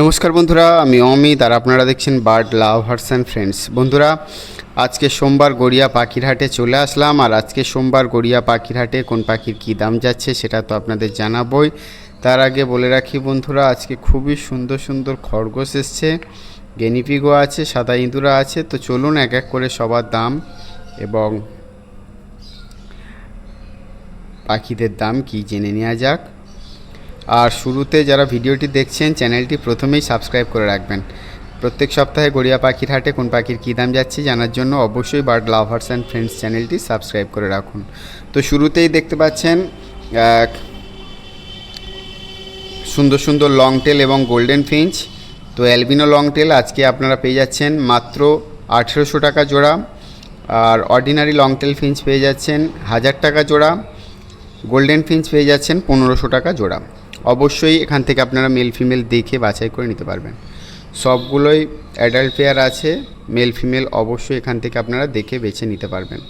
নমস্কার বন্ধুরা, আমি অমিত আর আপনারা দেখছেন বার্ড লাভার্স অ্যান্ড ফ্রেন্ডস। বন্ধুরা, আজকে সোমবার গড়িয়া পাখির হাটে চলে আসলাম আর আজকে সোমবার গড়িয়া পাখির হাটে কোন পাখির কী দাম যাচ্ছে সেটা তো আপনাদের জানাবই। তার আগে বলে রাখি বন্ধুরা, আজকে খুবই সুন্দর সুন্দর খরগোশ এসছে, গেনিপিগো আছে, সাদা ইঁদুরা আছে। তো চলুন এক এক করে সবার দাম এবং পাখিদের দাম কি জেনে নেওয়া যাক। আর শুরুতে যারা ভিডিওটি দেখছেন, চ্যানেলটি প্রথমেই সাবস্ক্রাইব করে রাখবেন। প্রত্যেক সপ্তাহে গড়িয়া পাখির হাটে কোন পাখির কী দাম যাচ্ছে জানার জন্য অবশ্যই বার্ড লাভার্স অ্যান্ড ফ্রেন্ডস চ্যানেলটি সাবস্ক্রাইব করে রাখুন। তো শুরুতেই দেখতে পাচ্ছেন সুন্দর সুন্দর লং টেল এবং গোল্ডেন ফিঞ্চ তো অ্যালবিনো লং টেল আজকে আপনারা পেয়ে যাচ্ছেন মাত্র আঠেরোশো টাকা জোড়া। আর অর্ডিনারি লং টেল ফিঞ্চ পেয়ে যাচ্ছেন হাজার টাকা জোড়া। গোল্ডেন ফিঞ্চ পেয়ে যাচ্ছেন পনেরোশো টাকা জোড়া। অবশ্যই এখান থেকে আপনারা মেল ফিমেল দেখে বাছাই করে নিতে পারবেন। সবগুলোই অ্যাডাল্ট পেয়ার আছে মেল ফিমেল অবশ্যই এখান থেকে আপনারা দেখে বেছে নিতে পারবেন।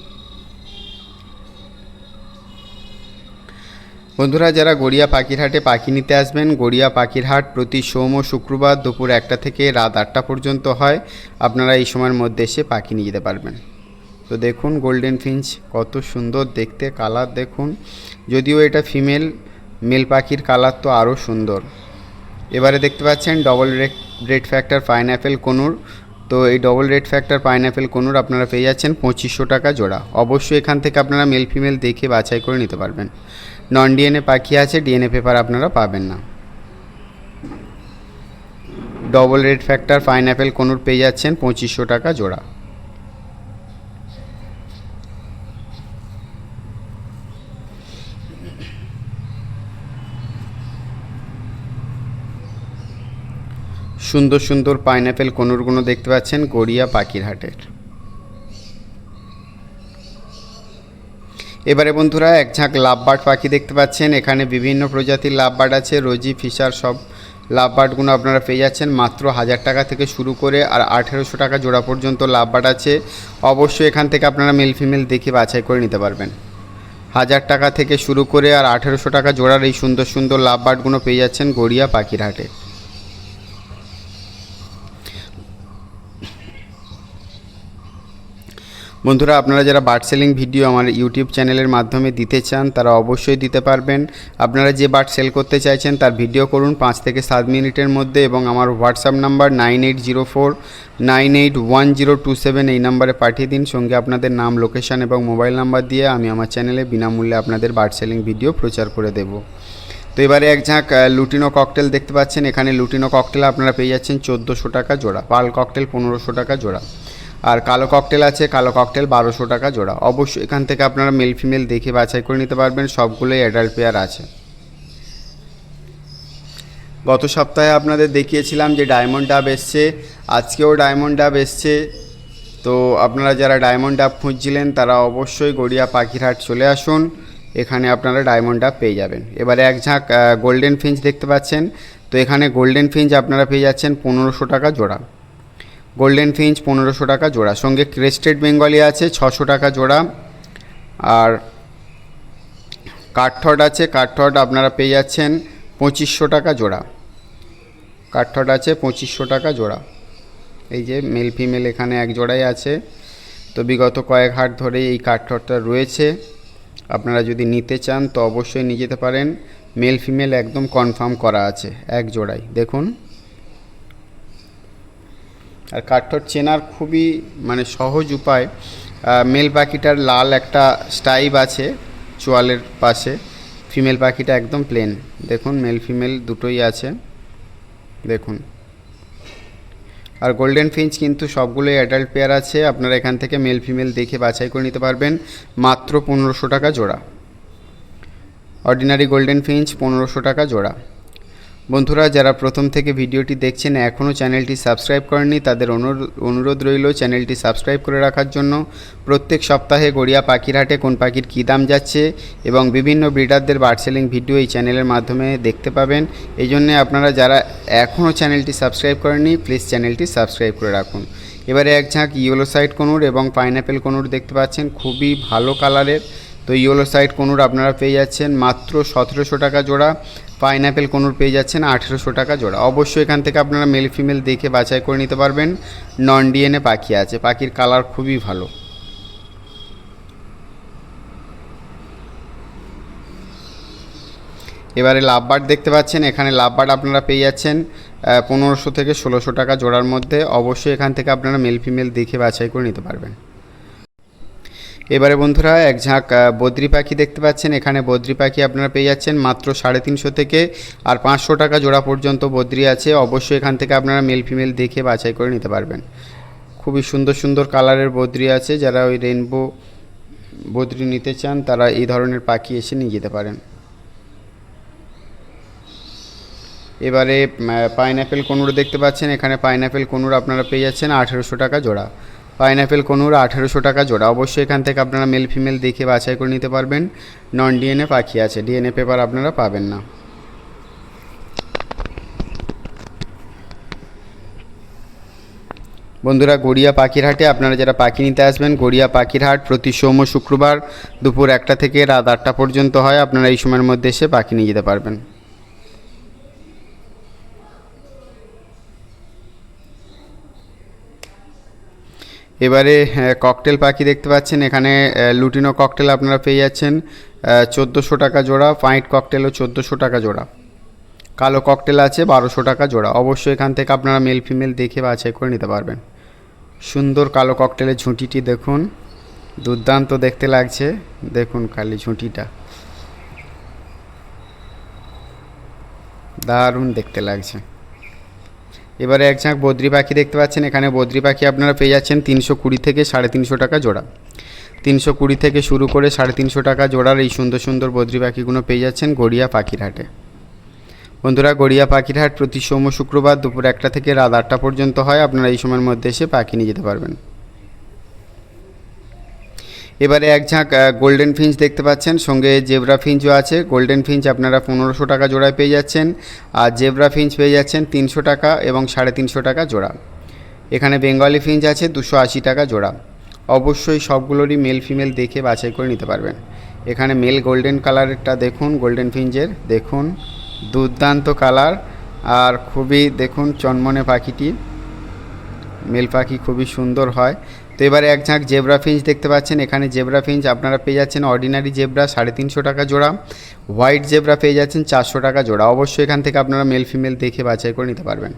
বন্ধুরা, যারা গড়িয়া পাখির হাটে পাখি নিতে আসবেন, গড়িয়া পাখির হাট প্রতি সোম ও শুক্রবার দুপুর একটা থেকে রাত আটটা পর্যন্ত হয়। আপনারা এই সময়ের মধ্যে এসে পাখি নিয়ে যেতে পারবেন। তো দেখুন গোল্ডেন ফিঞ্চ কত সুন্দর দেখতে কালার দেখুন। যদিও এটা ফিমেল মেল পাখির কালার তো আরও সুন্দর। এবারে দেখতে পাচ্ছেন double red red factor pineapple conure. তো এই double red factor pineapple conure আপনারা পেয়ে যাচ্ছেন পঁচিশশো টাকা জোড়া। অবশ্যই এখান থেকে আপনারা মেল ফিমেল দেখে বাছাই করে নিতে পারবেন। নন ডিএনএ পাখি আছে ডিএনএ পেপার আপনারা পাবেন না। Double red factor pineapple conure পেয়ে যাচ্ছেন পঁচিশশো টাকা জোড়া। সুন্দর সুন্দর পাইনঅ্যাপেল কোনুরগুলো দেখতে পাচ্ছেন গড়িয়া পাখিরহাটের। এবারে বন্ধুরা এক ঝাঁক লাভবার্ড পাখি দেখতে পাচ্ছেন, এখানে বিভিন্ন প্রজাতির লাভবার্ড আছে, রোজি, ফিশার সব লাভবার্ডগুলো আপনারা পেয়ে যাচ্ছেন, মাত্র হাজার টাকা থেকে শুরু করে আর আঠেরোশো টাকা জোড়া পর্যন্ত লাভবার্ড আছে। অবশ্যই এখান থেকে আপনারা মেল ফিমেল দেখে বাছাই করে নিতে পারবেন। হাজার টাকা থেকে শুরু করে আর আঠেরোশো টাকা জোড়ার এই সুন্দর সুন্দর লাভবার্ডগুলো পেয়ে যাচ্ছেন গড়িয়া পাখির বন্ধুরা, আপনারা যারা বার্ড সেলিং ভিডিও আমার ইউটিউব চ্যানেলের মাধ্যমে দিতে চান, তারা অবশ্যই দিতে পারবেন। আপনারা যে বার্ড সেল করতে চাইছেন, তার ভিডিও করুন পাঁচ থেকে সাত মিনিটের মধ্যে এবং আমার WhatsApp number nine eight zero four, nine eight one zero two seven এই নাম্বারে পাঠিয়ে দিন। সঙ্গে আপনাদের নাম, লোকেশান এবং মোবাইল নাম্বার দিয়ে আমি আমার চ্যানেলে বিনামূল্যে আপনাদের বার্ড সেলিং ভিডিও প্রচার করে দেবো। তো এবারে এক ঝাঁক লুটিনো ককটেল দেখতে পাচ্ছেন। এখানে লুটিনো ককটেল আপনারা পেয়ে যাচ্ছেন চোদ্দোশো টাকা জোড়া, পাল ককটেল পনেরোশো টাকা জোড়া। আর কালো ককটেল আছে, কালো ককটেল বারোশো টাকা জোড়া। অবশ্যই এখান থেকে আপনারা মেল ফিমেল দেখে বাছাই করে নিতে পারবেন, সবগুলোই অ্যাডাল্ট পেয়ার আছে। গত সপ্তাহে আপনাদের দেখিয়েছিলাম যে ডায়মন্ড ডাব এসছে, আজকেও ডায়মন্ড ডাব এসছে। তো আপনারা যারা ডায়মন্ড ডাব খুঁজছিলেন, তারা অবশ্যই গড়িয়া পাখিরহাট চলে আসুন, এখানে আপনারা ডায়মন্ড ডাব পেয়ে যাবেন। এবারে এক ঝাঁক গোল্ডেন ফিঞ্চ দেখতে পাচ্ছেন। তো এখানে গোল্ডেন ফিঞ্চ আপনারা পেয়ে যাচ্ছেন পনেরোশো টাকা জোড়া। গোল্ডেন ফিঞ্চ পনেরোশো টাকা জোড়া। সঙ্গে ক্রেস্টেড বেঙ্গলি আছে, ছশো টাকা জোড়া। আর কাঠঠড আছে কাঠঠড আপনারা পেয়ে যাচ্ছেন পঁচিশশো টাকা জোড়া। কাঠঠড আছে, পঁচিশশো টাকা জোড়া। এই যে মেল ফিমেল এখানে এক জোড়াই আছে। তো বিগত কয়েক হাট ধরে এই কাঠঠডটা রয়েছে। আপনারা যদি নিতে চান, তো অবশ্যই নিয়ে যেতে পারেন। মেল ফিমেল একদম কনফার্ম করা আছে, এক জোড়াই। দেখুন। আর কাঠঠোট চেনার খুবই মানে সহজ উপায়। মেল পাখিটার লাল একটা স্টাইপ আছে চোয়ালের পাশে। ফিমেল পাখিটা একদম প্লেন দেখুন মেল ফিমেল দুটোই আছে। দেখুন। আর গোল্ডেন ফিঞ্চ কিন্তু সবগুলোই অ্যাডাল্ট পেয়ার আছে। আপনারা এখান থেকে মেল ফিমেল দেখে বাছাই করে নিতে পারবেন। মাত্র পনেরোশো টাকা জোড়া। অর্ডিনারি গোল্ডেন ফিঞ্চ পনেরোশো টাকা জোড়া। বন্ধুরা, যারা প্রথম থেকে ভিডিওটি দেখছেন, এখনও চ্যানেলটি সাবস্ক্রাইব করেননি, তাদের অনুরোধ রইল চ্যানেলটি সাবস্ক্রাইব করে রাখার জন্য। প্রত্যেক সপ্তাহে গড়িয়া পাখির হাটে কোন পাখির কী দাম যাচ্ছে এবং বিভিন্ন ব্রিডারদের বার্ড সেলিং ভিডিও এই চ্যানেলের মাধ্যমে দেখতে পাবেন। এই জন্যে আপনারা যারা এখনও চ্যানেলটি সাবস্ক্রাইব করেননি, প্লিজ চ্যানেলটি সাবস্ক্রাইব করে রাখুন। এবারে এক ঝাঁক ইয়েলো সাইড কনুর এবং পাইনঅ্যাপেল কনুর দেখতে পাচ্ছেন, খুবই ভালো কালারের। তো ইয়েলো সাইড কনুর আপনারা পেয়ে যাচ্ছেন মাত্র সতেরোশো টাকা জোড়া। পাইনঅ্যাপেল কোনুর পেয়ে যাচ্ছেন আঠেরোশো টাকা জোড়া। অবশ্যই এখান থেকে আপনারা মেল ফিমেল দেখে বাছাই করে নিতে পারবেন। নন ডিএনএ পাখি আছে, পাখির কালার খুবই ভালো। এবারে লাভবার্ড দেখতে পাচ্ছেন, এখানে লাভবার্ড আপনারা পেয়ে যাচ্ছেন পনেরোশো থেকে ষোলোশো টাকা জোড়ার মধ্যে। অবশ্যই এখান থেকে আপনারা মেল ফিমেল দেখে বাছাই করে নিতে পারবেন। এবারে বন্ধুরা এক ঝাঁক বদ্রি পাখি দেখতে পাচ্ছেন। এখানে বদ্রি পাখি আপনারা পেয়ে যাচ্ছেন মাত্র সাড়ে তিনশো থেকে আর পাঁচশো টাকা জোড়া পর্যন্ত বদ্রি আছে। অবশ্যই এখান থেকে আপনারা মেল ফিমেল দেখে বাছাই করে নিতে পারবেন। খুবই সুন্দর সুন্দর কালারের বদ্রি আছে। যারা ওই রেনবো বদ্রি নিতে চান, তারা এই ধরনের পাখি এসে নিয়ে যেতে পারেন। এবারে পাইনঅ্যাপেল কোনুর দেখতে পাচ্ছেন। এখানে পাইনঅ্যাপেল কোনুর আপনারা পেয়ে যাচ্ছেন আঠেরোশো টাকা জোড়া। পাইনঅ্যাপেল কোনুর আঠেরোশো টাকা জোড়া। অবশ্যই এখান থেকে আপনারা মেল ফিমেল দেখে বাছাই করে নিতে পারবেন। নন ডিএনএ পাখি আছে ডিএনএ পেপার আপনারা পাবেন না। বন্ধুরা, গড়িয়া পাখির হাটে আপনারা যারা পাখি নিতে আসবেন, গড়িয়া পাখির হাট প্রতি সোম শুক্রবার দুপুর একটা থেকে রাত আটটা পর্যন্ত হয়। আপনারা এই সময়ের মধ্যে এসে পাখি নিয়ে যেতে পারবেন। এবারে ককটেল পাখি দেখতে পাচ্ছেন। এখানে লুটিনো ককটেল আপনারা পেয়ে যাচ্ছেন। চোদ্দোশো টাকা জোড়া ফাইট ককটেলও চোদ্দোশো টাকা জোড়া। কালো ককটেল আছে, বারোশো টাকা জোড়া। অবশ্যই এখান থেকে আপনারা মেল ফিমেল দেখে বাছাই করে নিতে পারবেন। সুন্দর কালো ককটেলের ঝুঁটিটি দেখুন। দুর্দান্ত দেখতে লাগছে। দেখুন খালি ঝুঁটিটা। দারুণ দেখতে লাগছে। এবারে এক ঝাঁক বদ্রি পাখি দেখতে পাচ্ছেন। এখানে বদ্রি পাখি আপনারা পেয়ে যাচ্ছেন তিনশো কুড়ি থেকে সাড়ে তিনশো টাকা জোড়া। তিনশো কুড়ি থেকে শুরু করে সাড়ে তিনশো টাকা জোড়ার এই সুন্দর সুন্দর বদ্রি পাখিগুলো পেয়ে যাচ্ছেন গড়িয়া পাখির হাটে বন্ধুরা, গড়িয়া পাখির হাট প্রতি সোম শুক্রবার দুপুর একটা থেকে রাত আটটা পর্যন্ত হয়। আপনারা এই সময়ের মধ্যে এসে পাখি নিয়ে যেতে পারবেন। এবারে এক ঝাঁক গোল্ডেন ফিঞ্চ দেখতে পাচ্ছেন। সঙ্গে জেব্রা ফিঞ্চও আছে। গোল্ডেন ফিঞ্চ আপনারা পনেরোশো টাকা জোড়ায় পেয়ে যাচ্ছেন। আর জেব্রা ফিঞ্চ পেয়ে যাচ্ছেন তিনশো টাকা এবং সাড়ে তিনশো টাকা জোড়া। এখানে বেঙ্গলি ফিঞ্চ আছে, দুশো আশি টাকা জোড়া। অবশ্যই সবগুলোরই মেল ফিমেল দেখে বাছাই করে নিতে পারবেন। এখানে মেল গোল্ডেন কালারেরটা দেখুন গোল্ডেন ফিঞ্চের দেখুন, দুর্দান্ত কালার আর খুবই, দেখুন, চনমনে পাখিটি। মেল পাখি খুবই সুন্দর হয়। তো এবারে এক ঝাঁক জেব্রা ফিঞ্চ দেখতে পাচ্ছেন। এখানে জেব্রা ফিঞ্চ আপনারা পেয়ে যাচ্ছেন অর্ডিনারি জেব্রা, সাড়ে তিনশো টাকা জোড়া। হোয়াইট জেব্রা পেয়ে যাচ্ছেন চারশো টাকা জোড়া। অবশ্যই এখান থেকে আপনারা মেল ফিমেল দেখে বাছাই করে নিতে পারবেন।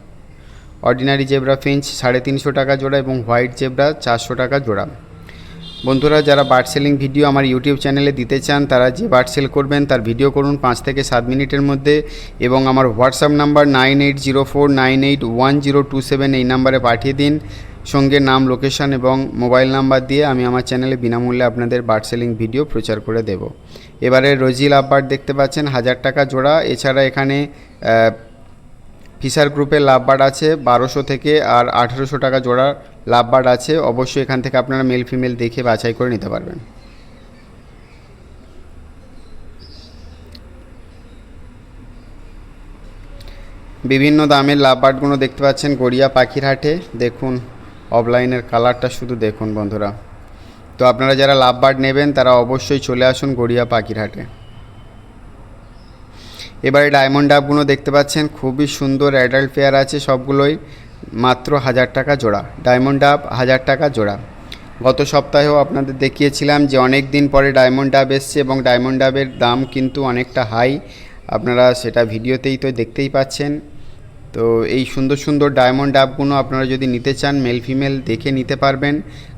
অর্ডিনারি জেব্রা ফিঞ্চ সাড়ে তিনশো টাকা জোড়া এবং হোয়াইট জেব্রা চারশো টাকা জোড়া। বন্ধুরা, যারা বার্ড সেলিং ভিডিও আমার ইউটিউব চ্যানেলে দিতে চান, তারা যে বার্ড সেল করবেন তার ভিডিও করুন পাঁচ থেকে সাত মিনিটের মধ্যে এবং আমার WhatsApp number nine eight zero four nine eight one zero two seven এই নাম্বারে পাঠিয়ে দিন। সঙ্গে নাম লোকেশন এবং মোবাইল নাম্বার দিয়ে আমি আমার চ্যানেলে বিনামূল্যে আপনাদের বার্ড সেলিং ভিডিও প্রচার করে দেব। এবারে রোজি লাভ বার্ড দেখতে পাচ্ছেন, হাজার টাকা জোড়া। এছাড়া এখানে ফিশার গ্রুপের লাভবার্ড আছে, বারোশো থেকে আর আঠেরোশো টাকা জোড়া লাভবার্ড আছে। অবশ্যই এখান থেকে আপনারা মেল ফিমেল দেখে বাছাই করে নিতে পারবেন। বিভিন্ন দামের লাভবার্ডগুলো দেখতে পাচ্ছেন গড়িয়া পাখির হাটে। দেখুন অফলাইনের কালারটা শুধু দেখুন বন্ধুরা। তো আপনারা যারা লাভবার্ড নেবেন, তারা অবশ্যই চলে আসুন গড়িয়া পাখিরহাটে। এবারে ডায়মন্ড ডাবগুলো দেখতে পাচ্ছেন, খুবই সুন্দর অ্যাডাল্ট পেয়ার আছে সবগুলোই, মাত্র হাজার টাকা জোড়া। ডায়মন্ড ডাব, হাজার টাকা জোড়া। গত সপ্তাহেও আপনাদের দেখিয়েছিলাম যে অনেক দিন পরে ডায়মন্ড ডাব এসছে এবং ডায়মন্ড ডাবের দাম কিন্তু অনেকটা হাই আপনারা সেটা ভিডিওতেই তো দেখতেই পাচ্ছেন। তো এই সুন্দর সুন্দর ডায়মন্ড ডাবগুলো আপনারা যদি নিতে চান মেল ফিমেল দেখে নিতে পারবেন।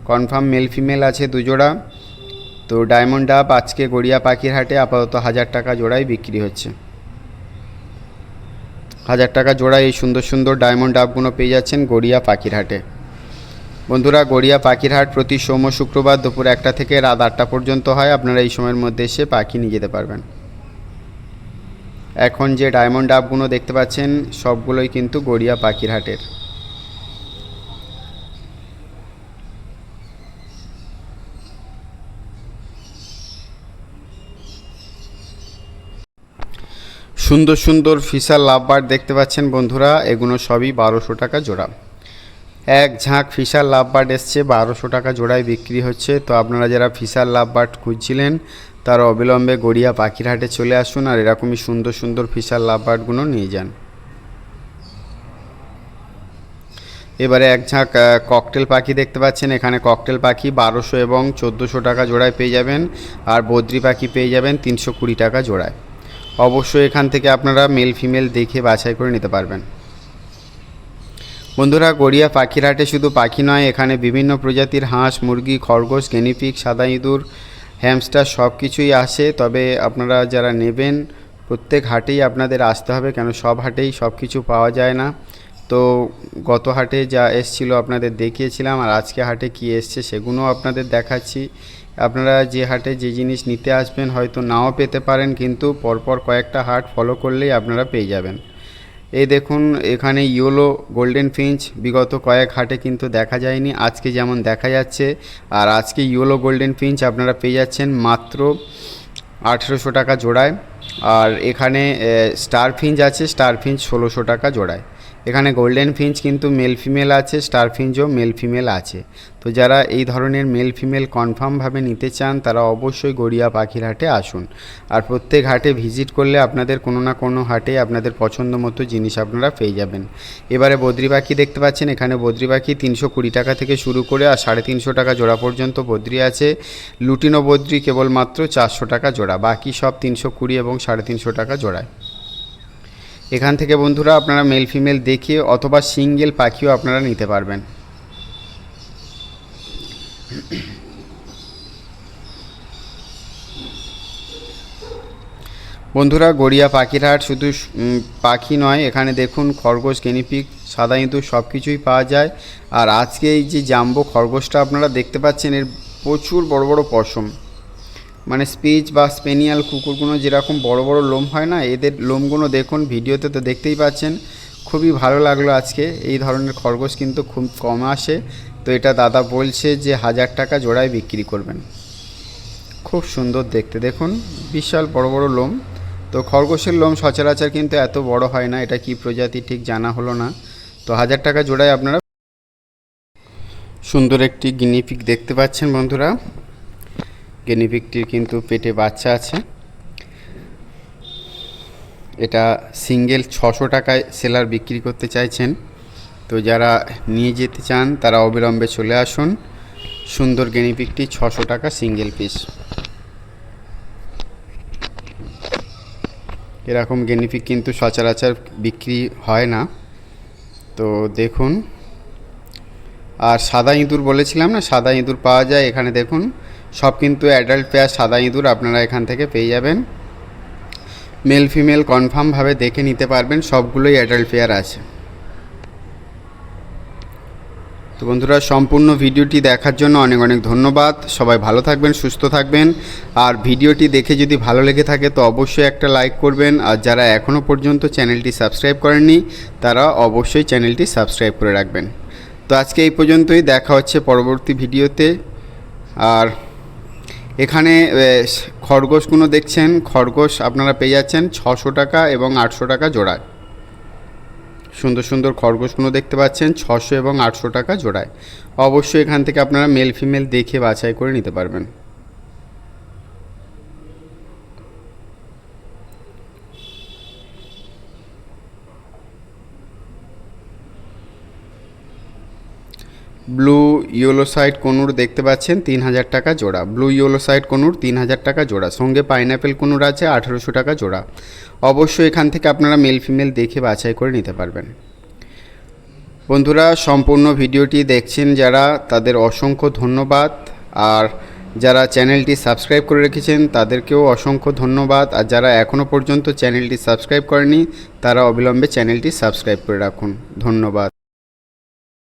কনফার্ম মেল ফিমেল আছে দুজোড়া। তো ডায়মন্ড ডাব আজকে গড়িয়া পাখির হাটে আপাতত হাজার টাকা জোড়াই বিক্রি হচ্ছে। হাজার টাকা জোড়া এই সুন্দর সুন্দর ডায়মন্ড ডাবগুলো পেয়ে যাচ্ছেন গড়িয়া পাখির হাটে। বন্ধুরা, গড়িয়া পাখির হাট প্রতি সোম শুক্রবার দুপুর একটা থেকে রাত আটটা পর্যন্ত হয়। আপনারা এই সময়ের মধ্যে এসে পাখি নিয়ে যেতে পারবেন। এখন যে ডায়মন্ড ডাবগুলো দেখতে পাচ্ছেন, সবগুলোই কিন্তু গড়িয়া পাখির হাটের। সুন্দর সুন্দর ফিশার লাভবার দেখতে পাচ্ছেন বন্ধুরা, এগুলো সবই বারোশো টাকা জোড়া। এক ঝাঁক ফিশার লাভবার্ড এসছে, বারোশো টাকা জোড়ায় বিক্রি হচ্ছে। তো আপনারা যারা ফিশার লাভবার্ড খুঁজছিলেন তারা অবিলম্বে গড়িয়া পাখিরহাটে চলে আসুন আর এরকমই সুন্দর সুন্দর ফিশার লাভবার্ডগুলো নিয়ে যান। এবারে এক ঝাঁক ককটেল পাখি দেখতে পাচ্ছেন। এখানে ককটেল পাখি বারোশো এবং চোদ্দোশো টাকা জোড়ায় পেয়ে যাবেন আর বদ্রি পাখি পেয়ে যাবেন তিনশো কুড়ি টাকা জোড়ায়। অবশ্যই এখান থেকে আপনারা মেল ফিমেল দেখে বাছাই করে নিতে পারবেন। বন্ধুরা, গড়িয়া পাখিরহাটে শুধু পাখি নয়, এখানে বিভিন্ন প্রজাতির হাঁস, মুরগি, খরগোশ, গেনিপিক, সাদা ইঁদুর হ্যামস্টার সব কিছুই আসে, তবে আপনারা যারা নেবেন, প্রত্যেক হাটেই আপনাদের আসতে হবে, কেন সব হাটেই সব কিছু পাওয়া যায় না। তো গত হাটে যা এসছিল আপনাদের দেখিয়েছিলাম, আর আজকে হাটে কি এসছে সেগুলোও আপনাদের দেখাচ্ছি। আপনারা যে হাটে যে জিনিস নিতে আসবেন, হয়তো নাও পেতে পারেন, কিন্তু পরপর কয়েকটা হাট ফলো করলেই আপনারা পেয়ে যাবেন। এই দেখুন, এখানে ইয়োলো গোল্ডেন ফিঞ্চ বিগত কয়েক হাটে কিন্তু দেখা যায়নি। আজকে যেমন দেখা যাচ্ছে, আর আজকে ইয়োলো গোল্ডেন ফিঞ্চ আপনারা পেয়ে যাচ্ছেন মাত্র আঠেরোশো টাকা জোড়ায়। আর এখানে স্টার ফিঞ্চ আছে স্টার ফিঞ্চ ষোলোশো টাকা জোড়ায়। এখানে গোল্ডেন ফিঞ্চ কিন্তু মেল ফিমেল আছে স্টার ফিঞ্চও মেল ফিমেল আছে। তো যারা এই ধরনের মেল ফিমেল কনফার্মভাবে নিতে চান, তারা অবশ্যই গড়িয়া পাখির হাটে আসুন। আর প্রত্যেক হাটে ভিজিট করলে আপনাদের কোনো না কোনো হাটে আপনাদের পছন্দ মতো জিনিস আপনারা পেয়ে যাবেন। এবারে বদ্রি পাখি দেখতে পাচ্ছেন, এখানে বদ্রি পাখি তিনশো কুড়ি টাকা থেকে শুরু করে আর সাড়ে তিনশো টাকা জোড়া পর্যন্ত বদ্রি আছে। লুটিনো বদ্রি কেবলমাত্র চারশো টাকা জোড়া, বাকি সব তিনশো কুড়ি এবং সাড়ে তিনশো টাকা জোড়ায়। এখান থেকে বন্ধুরা আপনারা মেল ফিমেল দেখে অথবা সিঙ্গেল পাখিও আপনারা নিতে পারবেন। বন্ধুরা গড়িয়া পাখিরহাট শুধু পাখি নয়, এখানে দেখুন খরগোশ গেনিপিক সাদা ইঁদুর সব কিছুই পাওয়া যায়। আর আজকে এই যে জাম্বো খরগোশটা আপনারা দেখতে পাচ্ছেন, এর প্রচুর বড় বড় পশম। মানে স্পিচ বা স্পেনিয়াল কুকুরগুলো যেরকম বড় বড় লোম হয় না, এদের লোমগুলো দেখুন, ভিডিওতে তো দেখতেই পাচ্ছেন। খুবই ভালো লাগল আজকে, এই ধরনের খরগোশ কিন্তু খুব কম আসে। তো এটা দাদা বলছে যে হাজার টাকা জোড়ায় বিক্রি করবেন। খুব সুন্দর দেখতে, দেখুন, বিশাল বড় বড় লোম। তো খরগোশের লোম সচরাচর কিন্তু এত বড় হয় না, এটা কি প্রজাতি ঠিক জানা হলো না। তো হাজার টাকা জোড়ায় আপনারা সুন্দর একটি গিনিপিক দেখতে পাচ্ছেন বন্ধুরা। গিনিপিকটির কিন্তু পেটে বাচ্চা আছে। এটা সিঙ্গেল ছশো টাকায় সেলার বিক্রি করতে চাইছেন। তো যারা নিয়ে যেতে চান, তারা অবিলম্বে চলে আসুন। সুন্দর গেনিপিকটি ছশো টাকা সিঙ্গেল পিস। এরকম গেনিপিক কিন্তু সচরাচর বিক্রি হয় না। তো দেখুন। আর সাদা ইঁদুর বলেছিলাম না, সাদা ইঁদুর পাওয়া যায়, এখানে দেখুন। সব কিন্তু অ্যাডাল্ট পেয়ার সাদা ইঁদুর আপনারা এখান থেকে পেয়ে যাবেন। মেল ফিমেল কনফার্মভাবে দেখে নিতে পারবেন, সবগুলোই অ্যাডাল্ট পেয়ার আছে। তো বন্ধুরা, সম্পূর্ণ ভিডিওটি দেখার জন্য অনেক অনেক ধন্যবাদ। সবাই ভালো থাকবেন, সুস্থ থাকবেন। আর ভিডিওটি দেখে যদি ভালো লেগে থাকে, তো অবশ্যই একটা লাইক করবেন। আর যারা এখনও পর্যন্ত চ্যানেলটি সাবস্ক্রাইব করেননি, তারা অবশ্যই চ্যানেলটি সাবস্ক্রাইব করে রাখবেন। তো আজকে এই পর্যন্তই, দেখা হচ্ছে পরবর্তী ভিডিওতে। আর এখানে খরগোশগুলো দেখছেন? খরগোশ আপনারা পেয়ে যাচ্ছেন ছশো টাকা এবং আটশো টাকা জোড়ায়। সুন্দর সুন্দর খরগোশগুলো দেখতে পাচ্ছেন? ছশো এবং আটশো টাকা জোড়ায়। অবশ্যই এখান থেকে আপনারা মেল ফিমেল দেখে বাছাই করে নিতে পারবেন। ব্লু ইয়েলো সাইড কনুর দেখতে পাচ্ছেন, তিন হাজার টাকা জোড়া। ব্লু ইয়েলো সাইড কনুর, তিন হাজার টাকা জোড়া। সঙ্গে পাইনঅ্যাপেল কনুর আছে, আঠেরোশো টাকা জোড়া। অবশ্যই এখান থেকে আপনারা মেল ফিমেল দেখে বাছাই করে নিতে পারবেন। বন্ধুরা, সম্পূর্ণ ভিডিওটি দেখছেন যারা, তাদের অসংখ্য ধন্যবাদ। আর যারা চ্যানেলটি সাবস্ক্রাইব করে রেখেছেন, তাদেরকেও অসংখ্য ধন্যবাদ। আর যারা এখনও পর্যন্ত চ্যানেলটি সাবস্ক্রাইব করেনি তারা অবিলম্বে চ্যানেলটি সাবস্ক্রাইব করে রাখুন। ধন্যবাদ।